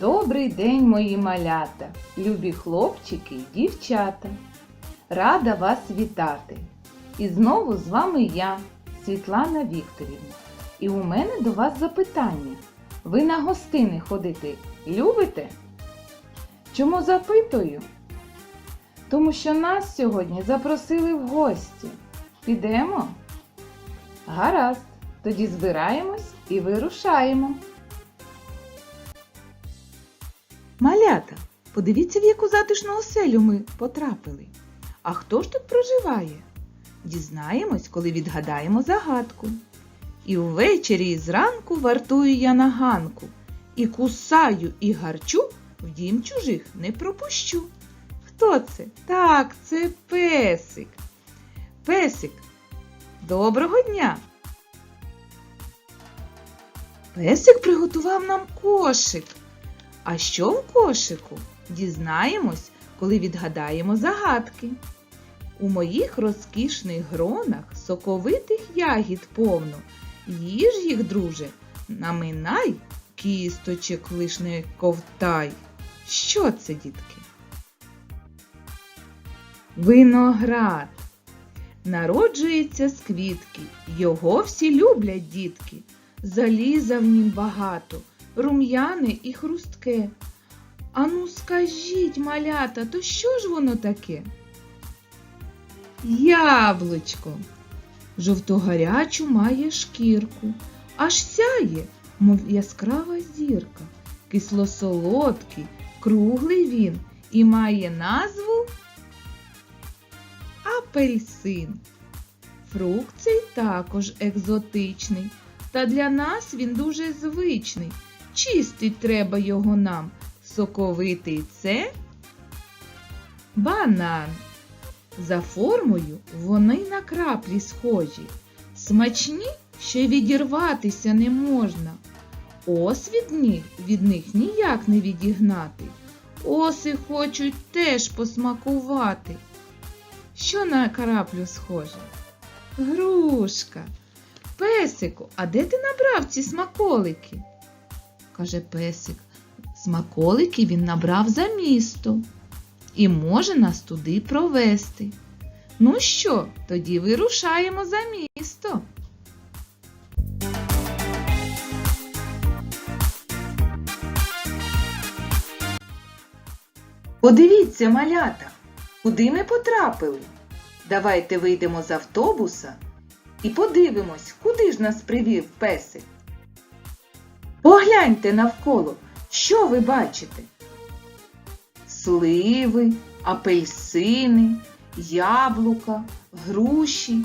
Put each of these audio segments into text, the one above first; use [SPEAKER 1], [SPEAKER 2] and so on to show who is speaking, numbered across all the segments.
[SPEAKER 1] Добрий день, мої малята, любі хлопчики й дівчата. Рада вас вітати. І знову з вами я, Світлана Вікторівна. І у мене до вас запитання. Ви на гостини ходити любите? Чому запитую? Тому що нас сьогодні запросили в гості. Підемо? Гаразд, тоді збираємось і вирушаємо. Малята, подивіться, в яку затишну оселю ми потрапили. А хто ж тут проживає? Дізнаємось, коли відгадаємо загадку. І ввечері і зранку вартую я на ганку, і кусаю, і гарчу, в дім чужих не пропущу. Хто це? Так, це песик. Песик, доброго дня! Песик приготував нам кошик. А що в кошику? Дізнаємось, коли відгадаємо загадки. У моїх розкішних гронах соковитих ягід повно. Їж їх, друже, наминай, кісточок лиш ковтай. Що це, дітки? Виноград. Народжується з квітки, його всі люблять дітки. Заліза в нім багато, рум'яне і хрустке. Ану, скажіть, малята, то що ж воно таке? Яблучко. Жовтогарячу має шкірку, аж сяє, мов яскрава зірка. Кисло-солодкий, круглий він і має назву апельсин. Фрукт цей також екзотичний, та для нас він дуже звичний. Чистить треба його нам. Соковитий це банан. За формою вони на краплі схожі. Смачні, що й відірватися не можна. Ос від них, від них ніяк не відігнати. Оси хочуть теж посмакувати. Що на краплю схоже? Грушка. Песику, а де ти набрав ці смаколики? Каже песик. Смаколики він набрав за місто і може нас туди провести. Ну що, тоді вирушаємо за місто. Подивіться, малята, куди ми потрапили. Давайте вийдемо з автобуса і подивимось, куди ж нас привів песик. Погляньте навколо, що ви бачите? Сливи, апельсини, яблука, груші.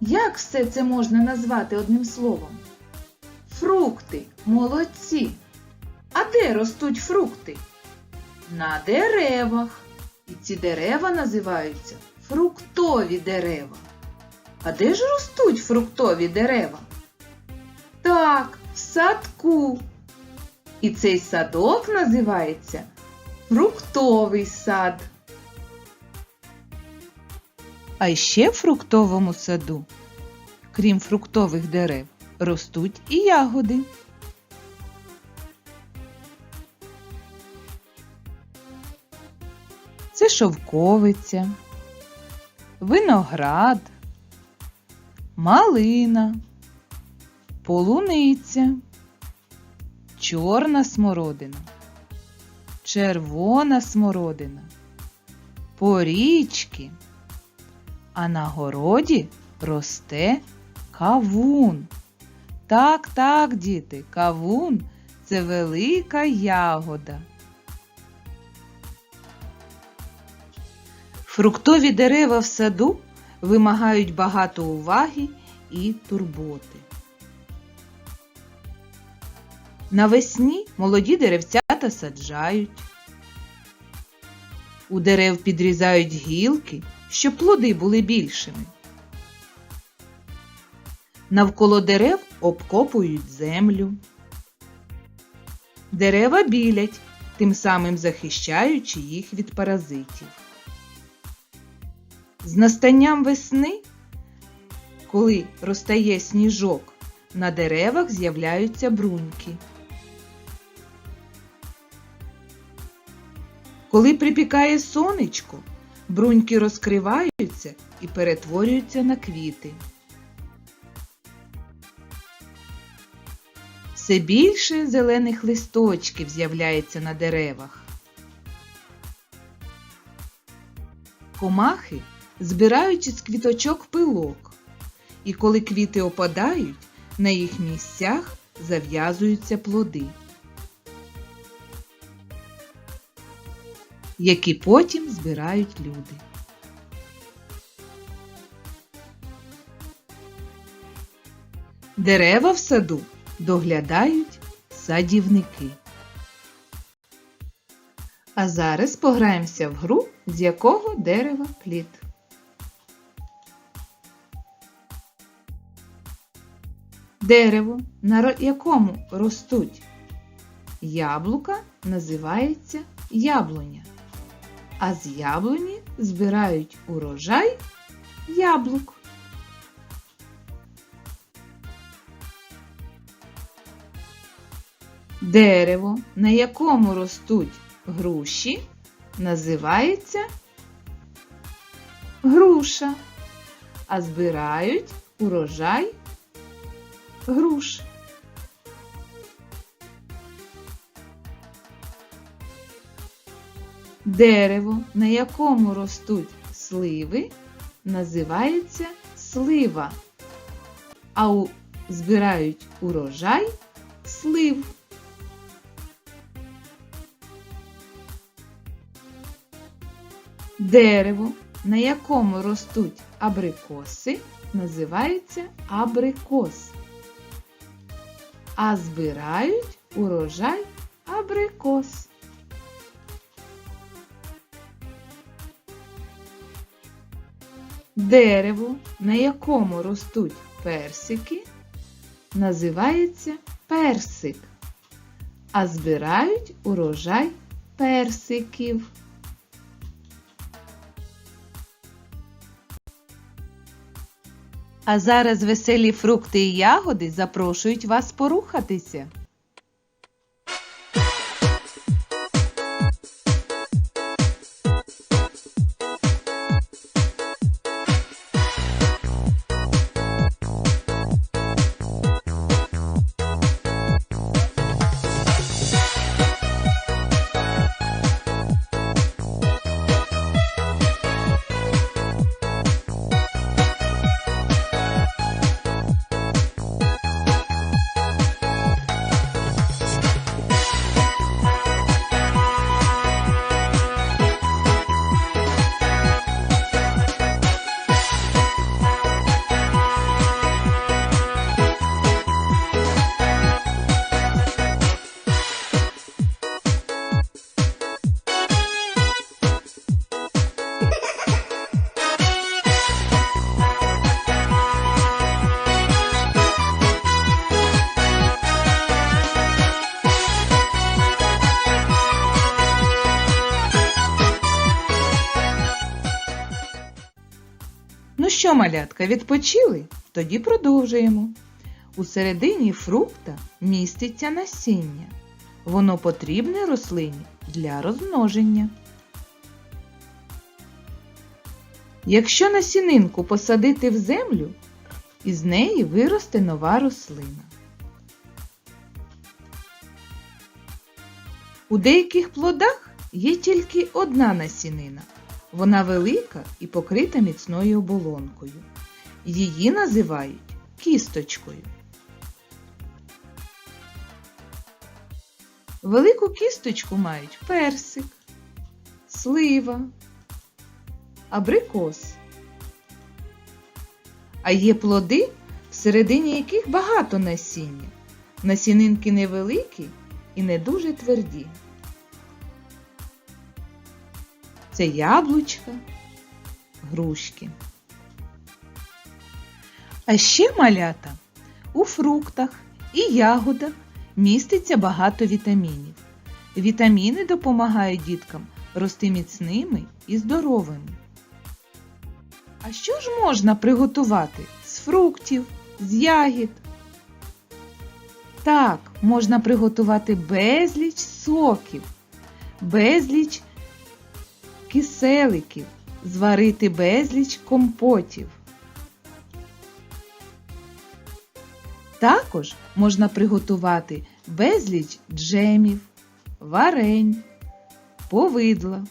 [SPEAKER 1] Як все це можна назвати одним словом? Фрукти, молодці. А де ростуть фрукти? На деревах. І ці дерева називаються фруктові дерева. А де ж ростуть фруктові дерева? Так, в садку. І цей садок називається фруктовий сад. А ще в фруктовому саду, крім фруктових дерев, ростуть і ягоди. Це шовковиця, виноград, малина, полуниця, чорна смородина, червона смородина, порічки, а на городі росте кавун. Так, так, діти, кавун це велика ягода. Фруктові дерева в саду вимагають багато уваги і турботи. Навесні молоді деревцята саджають. У дерев підрізають гілки, щоб плоди були більшими. Навколо дерев обкопують землю. Дерева білять, тим самим захищаючи їх від паразитів. З настанням весни, коли розтає сніжок, на деревах з'являються бруньки. Коли припікає сонечко, бруньки розкриваються і перетворюються на квіти. Все більше зелених листочків з'являється на деревах. Комахи збирають із квіточок пилок, і коли квіти опадають, на їх місцях зав'язуються плоди, які потім збирають люди. Дерева в саду доглядають садівники. А зараз пограємося в гру, з якого дерева плід. Дерево, на якому ростуть яблука, називається яблуня. А з яблуні збирають урожай яблук. Дерево, на якому ростуть груші, називається груша, а збирають урожай груш. Дерево, на якому ростуть сливи, називається слива, а у... збирають урожай слив. Дерево, на якому ростуть абрикоси, називається абрикос. А збирають урожай абрикос. Дерево, на якому ростуть персики, називається персик. А збирають урожай персиків. А зараз веселі фрукти і ягоди запрошують вас порухатися. Малятка, відпочили? Тоді продовжуємо. У середині фрукта міститься насіння. Воно потрібне рослині для розмноження. Якщо насінинку посадити в землю, із неї виросте нова рослина. У деяких плодах є тільки одна насінина. Вона велика і покрита міцною оболонкою. Її називають кісточкою. Велику кісточку мають персик, слива, абрикос. А є плоди, всередині яких багато насіння. Насінинки невеликі і не дуже тверді. Це яблучка, грушки. А ще малята у фруктах і ягодах міститься багато вітамінів. Вітаміни допомагають діткам рости міцними і здоровими. А що ж можна приготувати з фруктів, з ягід? Так, можна приготувати безліч соків, безліч киселиків, зварити безліч компотів. Також можна приготувати безліч джемів, варень, повидла.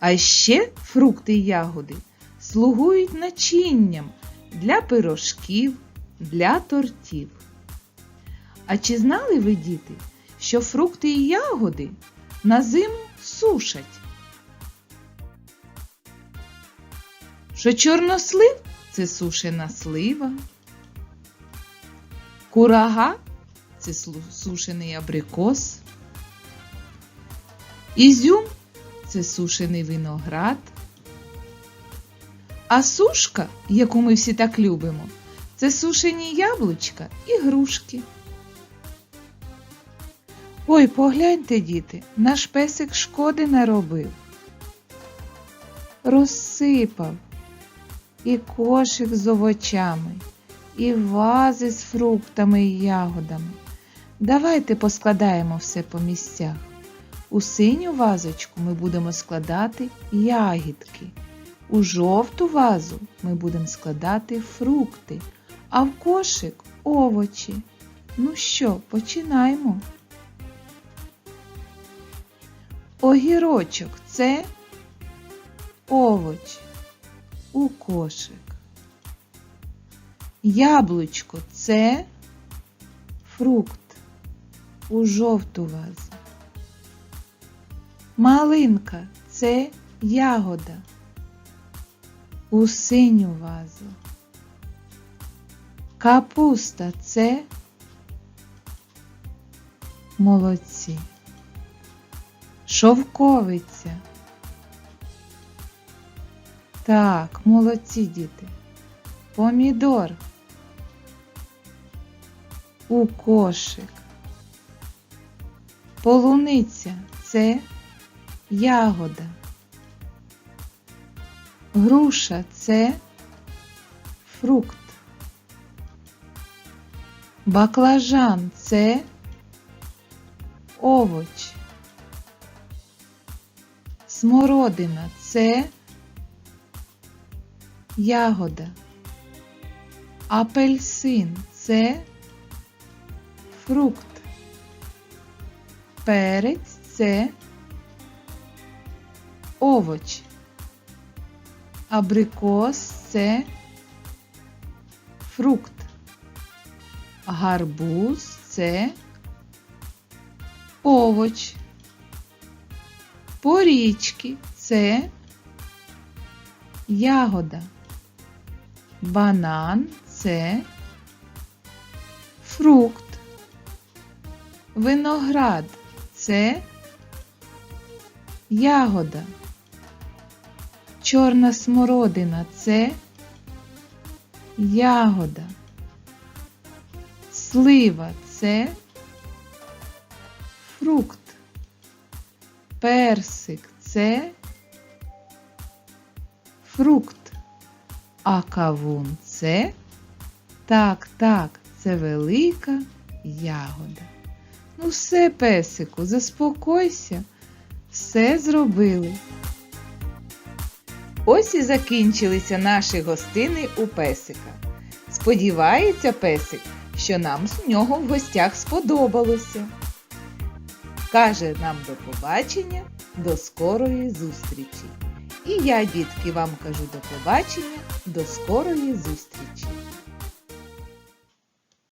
[SPEAKER 1] А ще фрукти й ягоди слугують начинням для пирожків, для тортів. А чи знали ви, діти, що фрукти і ягоди на зиму сушать? Що чорнослив це сушена слива, курага це сушений абрикос, ізюм це сушений виноград, а сушка, яку ми всі так любимо, це сушені яблучка і грушки. Ой, погляньте, діти, наш песик шкоди наробив. Розсипав і кошик з овочами, і вази з фруктами і ягодами. Давайте поскладаємо все по місцях. У синю вазочку ми будемо складати ягідки. У жовту вазу ми будемо складати фрукти, а в кошик овочі. Ну що, починаємо. Огірочок це овоч у кошик. Яблучко це фрукт у жовту вазу. Малинка це ягода у синю вазу. Капуста це молодці. Шовковиця. Так, молодці діти. Помідор. У кошик. Полуниця це ягода. Груша це фрукт. Баклажан це овоч. Смородина це ягода. Апельсин це фрукт. Перець це овоч. Абрикос це фрукт. Гарбуз це овоч. Порічки це ягода. Банан це фрукт. Виноград це ягода. Чорна смородина це ягода. Слива це фрукт. Персик це фрукт. А кавун це так, так, це велика ягода. Ну все, песику, заспокойся, все зробили. Ось і закінчилися наші гостини у песика. Сподівається песик, що нам з нього в гостях сподобалося. Каже нам до побачення, до скорої зустрічі. І я, дітки, вам кажу до побачення, до скорої зустрічі.